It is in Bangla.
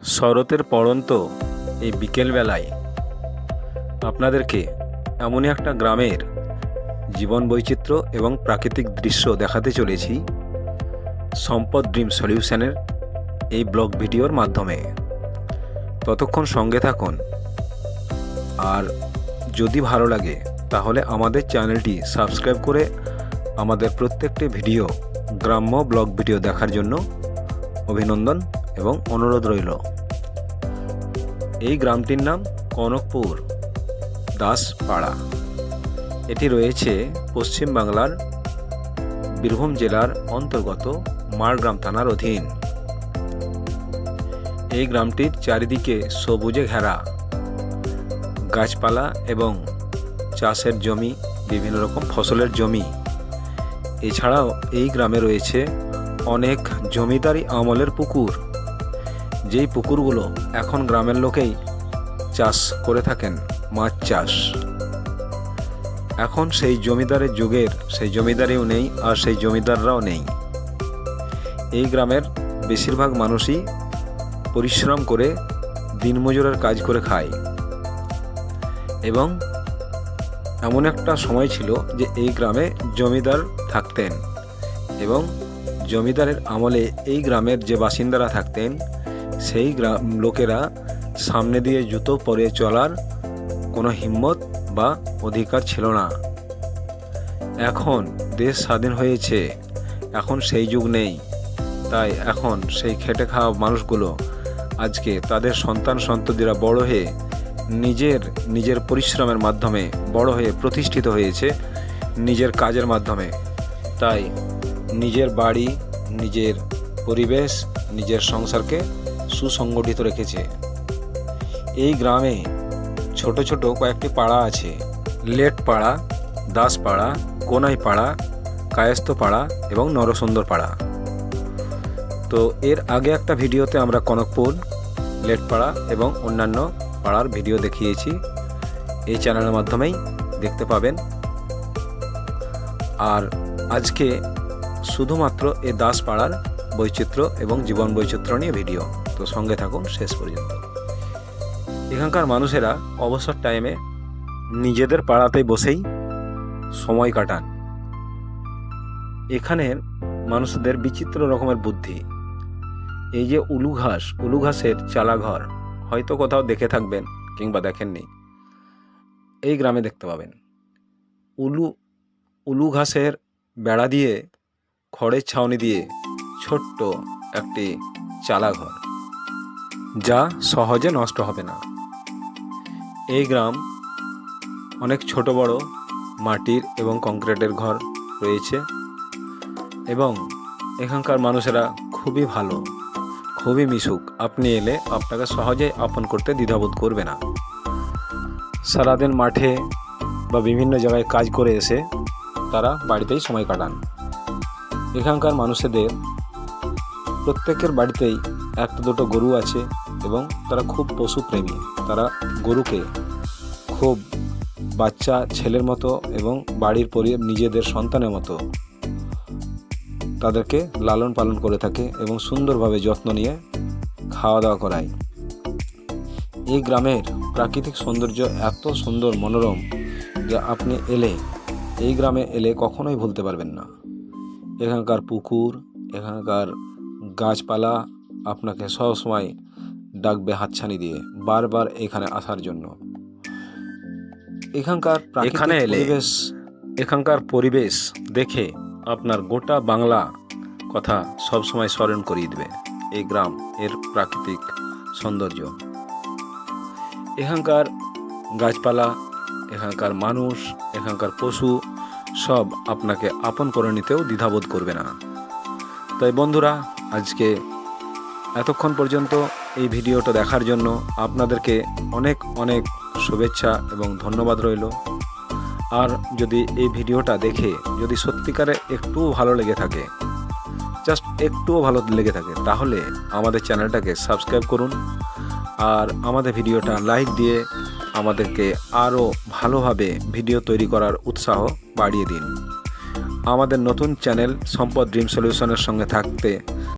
শরতের পড়ন্ত এই বিকেলবেলায় আপনাদেরকে এমনই একটা গ্রামের জীবন বৈচিত্র্য এবং প্রাকৃতিক দৃশ্য দেখাতে চলেছি সম্পদ ড্রিম সলিউশনের এই ব্লগ ভিডিওর মাধ্যমে। ততক্ষণ সঙ্গে থাকুন। আর যদি ভালো লাগে, তাহলে আমাদের চ্যানেলটি সাবস্ক্রাইব করে আমাদের প্রত্যেকটি ভিডিও গ্রাম্য ব্লগ ভিডিও দেখার জন্য অভিনন্দন। এবং অনুরোধ রইল। এই গ্রামটির নাম কনকপুর, দাসপাড়া। এটি রয়েছে পশ্চিম বাংলার বীরভূম জেলার অন্তর্গত মারগ্রাম থানার অধীন। এই গ্রামটির চারিদিকে সবুজে ঘেরা। গাছপালা এবং চাষের জমি, বিভিন্ন রকম ফসলের জমি। এছাড়াও এই গ্রামে রয়েছে অনেক জমিদারি আমলের পুকুর। যেই পুকুরগুলো এখন গ্রামের লোকেই চাষ করে থাকেন, মাছ চাষ। এখন সেই জমিদারের যুগের, সেই জমিদারিও নেই আর সেই জমিদাররাও নেই। এই গ্রামের বেশিরভাগ মানুষই পরিশ্রম করে দিনমজুরের কাজ করে খায়। এবং এমন একটা সময় ছিল যে এই গ্রামে জমিদার থাকতেন এবং জমিদারের আমলে এই গ্রামের যে বাসিন্দারা থাকতেন সেই গ্রাম লোকেরা সামনে দিয়ে জুতো পরে চলার কোনো হিম্মত বা অধিকার ছিল না। এখন দেশ স্বাধীন হয়েছে, এখন সেই যুগ নেই। তাই এখন সেই খেটে খাওয়া মানুষগুলো আজকে তাদের সন্তান সন্ততিরা বড় হয়ে নিজের নিজের পরিশ্রমের মাধ্যমে বড় হয়ে প্রতিষ্ঠিত হয়েছে নিজের কাজের মাধ্যমে। তাই নিজের বাড়ি, নিজের পরিবেশ, নিজের সংসারকে সুসংগঠিত রেখেছে। এই গ্রামে ছোট ছোট কয়েকটি পাড়া আছে। লেট পাড়া দাসপাড়া কোনাই পাড়া কায়স্থ পাড়া এবং নরসুন্দর পাড়া তো এর আগে একটা ভিডিওতে আমরা কনকপুর, লেটপাড়া এবং অন্যান্য পাড়ার ভিডিও দেখিয়েছি। এই চ্যানেলের মাধ্যমেই দেখতে পাবেন। আর আজকে শুধুমাত্র এ দাস দাসপাড়ার বৈচিত্র্য এবং জীবন বৈচিত্র্য নিয়ে ভিডিও। তো সঙ্গে থাকুন, শেষ পর্যন্ত। এখানকার মানুষেরা অবসর টাইমে নিজেদের পাড়াতে বসেই সময় কাটান। এখানের মানুষদের বিচিত্র রকমের বুদ্ধি। এই যে উলু ঘাস, উলু ঘাসের চালাঘর হয়তো কোথাও দেখে থাকবেন কিংবা দেখেননি। এই গ্রামে দেখতে পাবেন। উলু উলু ঘাসের বেড়া দিয়ে, খড়ের ছাউনি দিয়ে ছোট্ট একটি চালাঘর, যা সহজে নষ্ট হবে না। এই গ্রাম অনেক ছোট বড় মাটির এবং কংক্রিটের ঘর রয়েছে এবং এখানকার মানুষেরা খুবই ভালো, খুবই মিশুক। আপনি এলে আপনাকে সহজেই আপন করতে দ্বিধাবোধ করবে না। সারাদিন মাঠে বা বিভিন্ন জায়গায় কাজ করে এসে তারা বাড়িতেই সময় কাটান। এখানকার মানুষদের প্রত্যেকের বাড়িতেই একটা দুটো গরু আছে এবং তারা খুব পশুপ্রেমী। তারা গরুকে খুব বাচ্চা ছেলের মতো এবং বাড়ির পরি, নিজেদের সন্তানের মতো তাদেরকে লালন পালন করে থাকে এবং সুন্দরভাবে যত্ন নিয়ে খাওয়া দাওয়া করায়। এই গ্রামের প্রাকৃতিক সৌন্দর্য এত সুন্দর মনোরম যে আপনি এলে, এই গ্রামে এলে কখনোই ভুলতে পারবেন না। এখানকার পুকুর, এখানকার গাছপালা আপনাকে সবসময় ডাকবে হাতছানি দিয়ে বারবার এখানে আসার জন্য। এখানকার এখানে এলে এখানকার পরিবেশ দেখে আপনার গোটা বাংলা কথা সবসময় স্মরণ করিয়ে দেবে। এই গ্রাম এর প্রাকৃতিক সৌন্দর্য। এখানকার গাছপালা এখানকার মানুষ এখানকার পশু সব আপনাকে আপন করে নিতেও দ্বিধাবোধ করবে না। তাই বন্ধুরা আজকে এতক্ষণ পর্যন্ত এই ভিডিওটা দেখার জন্য আপনাদেরকে অনেক অনেক শুভেচ্ছা এবং ধন্যবাদ রইল। আর যদি এই ভিডিওটা দেখে যদি সত্যিকারে একটুও ভালো লেগে থাকে জাস্ট একটুও ভালো লেগে থাকে, তাহলে আমাদের চ্যানেলটাকে সাবস্ক্রাইব করুন আর আমাদের ভিডিওটা লাইক দিয়ে আমাদেরকে আরও ভালোভাবে ভিডিও তৈরি করার উৎসাহ বাড়িয়ে দিন। আমাদের নতুন চ্যানেল সম্পদ ড্রিম সলিউশনের সঙ্গে থাকতে